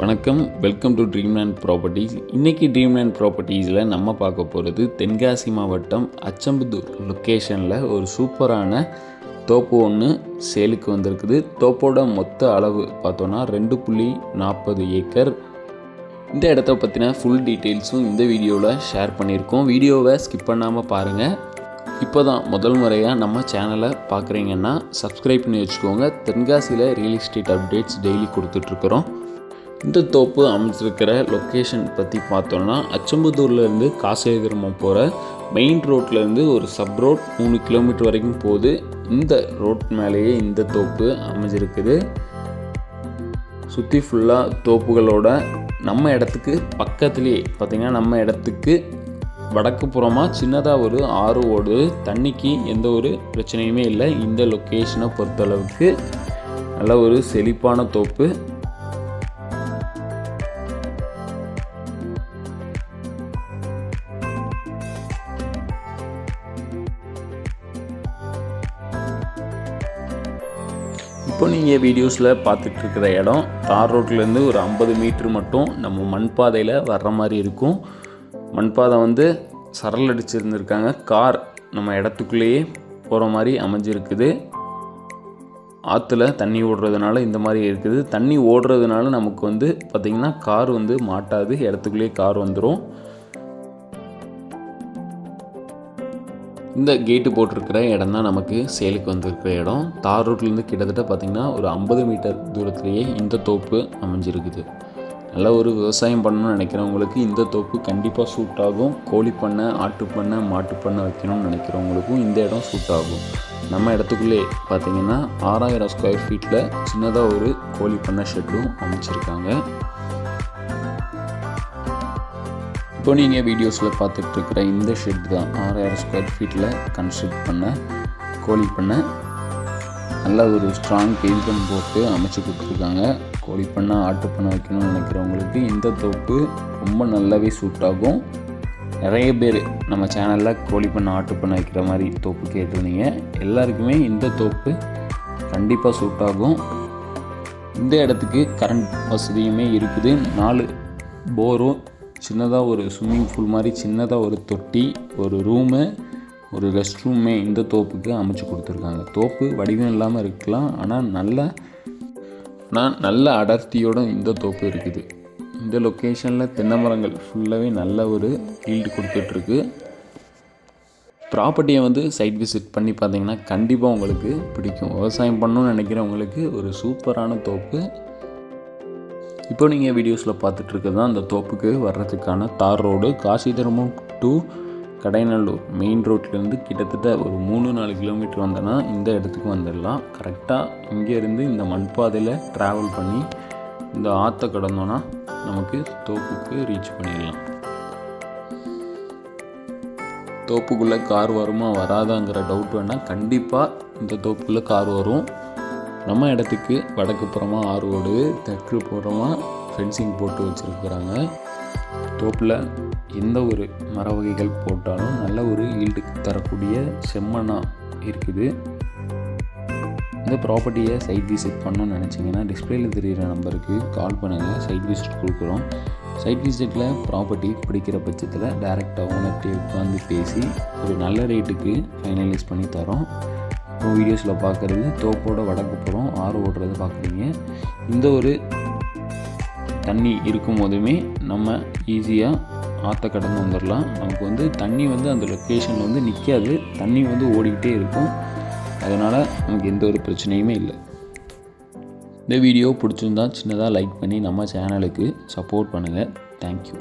வணக்கம். Welcome to Dreamland properties இன்றைக்கி Dreamland ப்ராப்பர்ட்டிஸில் நம்ம பார்க்க போகிறது தென்காசி மாவட்டம் அச்சம்புதூர் லொக்கேஷனில் ஒரு சூப்பரான தோப்பு ஒன்று சேலுக்கு வந்திருக்குது. தோப்போட மொத்த அளவு பார்த்தோன்னா ரெண்டு புள்ளி நாற்பது ஏக்கர். இந்த இடத்த பற்றின ஃபுல் டீட்டெயில்ஸும் இந்த வீடியோவில் ஷேர் பண்ணியிருக்கோம். வீடியோவை ஸ்கிப் பண்ணாமல் பாருங்கள் இப்போ தான் முதல் முறையாக நம்ம சேனலை பார்க்குறீங்கன்னா சப்ஸ்கிரைப் பண்ணி வச்சுக்கோங்க. தென்காசியில் ரியல் எஸ்டேட் அப்டேட்ஸ் டெய்லி கொடுத்துட்ருக்குறோம் இந்த தோப்பு அமைச்சிருக்கிற லொக்கேஷன் பற்றி பார்த்தோன்னா அச்சம்புதூர்லேருந்து காசேகிரமம் போகிற மெயின் ரோட்லேருந்து ஒரு சப் ரோட் மூணு கிலோமீட்டர் வரைக்கும் போகுது. இந்த ரோட் மேலேயே இந்த தோப்பு அமைஞ்சிருக்குது. சுற்றி ஃபுல்லாக தோப்புகளோட நம்ம இடத்துக்கு பக்கத்துலேயே பார்த்திங்கன்னா நம்ம இடத்துக்கு வடக்கு புறமாக சின்னதாக ஒரு ஆறு ஓடு தண்ணிக்கு எந்த ஒரு பிரச்சனையுமே இல்லை. இந்த லொக்கேஷனை பொறுத்தளவுக்கு நல்ல ஒரு செழிப்பான தோப்பு. இப்போ நீங்கள் வீடியோஸில் பார்த்துட்டு இருக்கிற இடம் தார் ரோட்லேருந்து ஒரு ஐம்பது மீட்ரு மட்டும் நம்ம மண் பாதையில் வர்ற மாதிரி இருக்கும். மண் பாதை வந்து சரல் அடிச்சிருந்துருக்காங்க. கார் நம்ம இடத்துக்குள்ளேயே போகிற மாதிரி அமைஞ்சிருக்குது. ஆற்றுல தண்ணி ஓடுறதுனால இந்த மாதிரி இருக்குது. தண்ணி ஓடுறதுனால நமக்கு வந்து பார்த்திங்கன்னா கார் வந்து மாட்டாது. இடத்துக்குள்ளேயே கார் வந்துடும் இந்த கேட்டு போட்டிருக்கிற இடம் தான் நமக்கு சேலுக்கு வந்திருக்கிற இடம். தார் ரோட்லேருந்து கிட்டத்தட்ட பார்த்திங்கன்னா ஒரு ஐம்பது மீட்டர் தூரத்துலேயே இந்த தோப்பு அமைஞ்சிருக்குது. நல்ல ஒரு விவசாயம் பண்ணணும்னு நினைக்கிறவங்களுக்கு இந்த தோப்பு கண்டிப்பாக சூட் ஆகும். கோழி பண்ணை ஆட்டு பண்ணை மாட்டு பண்ணை வைக்கணும்னு நினைக்கிறவங்களுக்கும் இந்த இடம் சூட் ஆகும். நம்ம இடத்துக்குள்ளே பார்த்திங்கன்னா ஆறாயிரம் ஸ்கொயர் ஃபீட்டில் சின்னதாக ஒரு கோழி பண்ணை ஷெட்டும் அமைச்சிருக்காங்க. இப்போ நீங்கள் வீடியோஸில் பார்த்துட்ருக்கிற இந்த ஷெட் தான். ஆறாயிரம் ஸ்கொயர் ஃபீட்டில் கன்ஸ்ட்ரக்ட் பண்ண கோழி பண்ணை நல்ல ஒரு ஸ்ட்ராங் கெயில்பன் போட்டு அமைச்சு கொடுத்துருக்காங்க. கோழி பண்ணை ஆட்டு பண்ண வைக்கணும்னு நினைக்கிறவங்களுக்கு இந்த தோப்பு ரொம்ப நல்லாவே சூட் ஆகும். நிறைய பேர் நம்ம சேனலில் கோழி பண்ணை ஆட்டு பண்ண வைக்கிற மாதிரி தோப்பு கேட்டிருந்தீங்க. எல்லாருக்குமே இந்த தோப்பு கண்டிப்பாக சூட் ஆகும். இந்த இடத்துக்கு கரண்ட் வசதியுமே இருக்குது. நாலு போரும் சின்னதாக ஒரு ஸ்விம்மிங் பூல் மாதிரி சின்னதாக ஒரு தொட்டி ஒரு ரூமு ஒரு ரெஸ்ட் ரூமே இந்த தோப்புக்கு அமைச்சு கொடுத்துருக்காங்க. தோப்பு வடிவம் இல்லாமல் இருக்கலாம் ஆனால் நல்ல ஆனால் நல்ல அடர்த்தியோட இந்த தோப்பு இருக்குது. இந்த லொக்கேஷனில் தென்னை மரங்கள் ஃபுல்லாகவே நல்ல ஒரு ஈல்டு கொடுத்துட்ருக்கு. ப்ராப்பர்ட்டியை வந்து சைட் விசிட் பண்ணி பார்த்தீங்கன்னா கண்டிப்பாக உங்களுக்கு பிடிக்கும். விவசாயம் பண்ணணும்னு நினைக்கிறவங்களுக்கு ஒரு சூப்பரான தோப்பு. இப்போ நீங்கள் வீடியோஸில் பார்த்துட்ருக்கிறது தான் அந்த தோப்புக்கு வர்றதுக்கான தார் road. Kasidharmam to Kadainallur. Main ரோட்லேருந்து கிட்டத்தட்ட ஒரு மூணு நாலு கிலோமீட்டர் வந்தோன்னா இந்த இடத்துக்கு வந்துடலாம். கரெக்டாக இங்கேருந்து இந்த மண் பாதையில் ட்ராவல் பண்ணி இந்த ஆற்றை கடந்தோன்னா நமக்கு தோப்புக்கு ரீச் பண்ணிடலாம். தோப்புக்குள்ளே கார் வருமா வராதாங்கிற டவுட் வேணால் கண்டிப்பாக இந்த தோப்புக்குள்ளே கார் வரும். நம்ம இடத்துக்கு வடக்கு புறமாக ஆறு ரோடு தெற்கு புறமாக ஃபென்சிங் போட்டு வச்சுருக்குறாங்க. தோப்பில் எந்த ஒரு மர வகைகள் போட்டாலும் நல்ல ஒரு ஈல்டு தரக்கூடிய செம்மண்ணாக இருக்குது. இந்த ப்ராப்பர்ட்டியை சைட் விசிட் பண்ணணும்னு நினச்சிங்கன்னா டிஸ்பிளேயில் தெரிகிற நம்பருக்கு கால் பண்ணுங்கள் சைட் விசிட் கொடுக்குறோம். சைட் விசிட்டில் ப்ராப்பர்ட்டி பிடிக்கிற பட்சத்தில் டேரெக்டாக ஓனர்கிட்ட உட்காந்து பேசி ஒரு நல்ல ரேட்டுக்கு ஃபைனலைஸ் பண்ணி தரோம். வீடியோஸில் பார்க்குறது தோப்போட வடக்கு புறம் ஆறு ஓடுறது பார்க்குறீங்க இந்த ஒரு தண்ணி இருக்கும் போதுமே நம்ம ஈஸியாக ஆற்ற கடந்து வந்துடலாம் நமக்கு வந்து தண்ணி வந்து அந்த லொக்கேஷனில் வந்து நிற்காது தண்ணி வந்து ஓடிக்கிட்டே இருக்கும். அதனால் நமக்கு எந்த ஒரு பிரச்சனையுமே இல்லை. இந்த வீடியோ பிடிச்சிருந்தா சின்னதாக லைக் பண்ணி நம்ம சேனலுக்கு சப்போர்ட் பண்ணுங்கள் தேங்க்யூ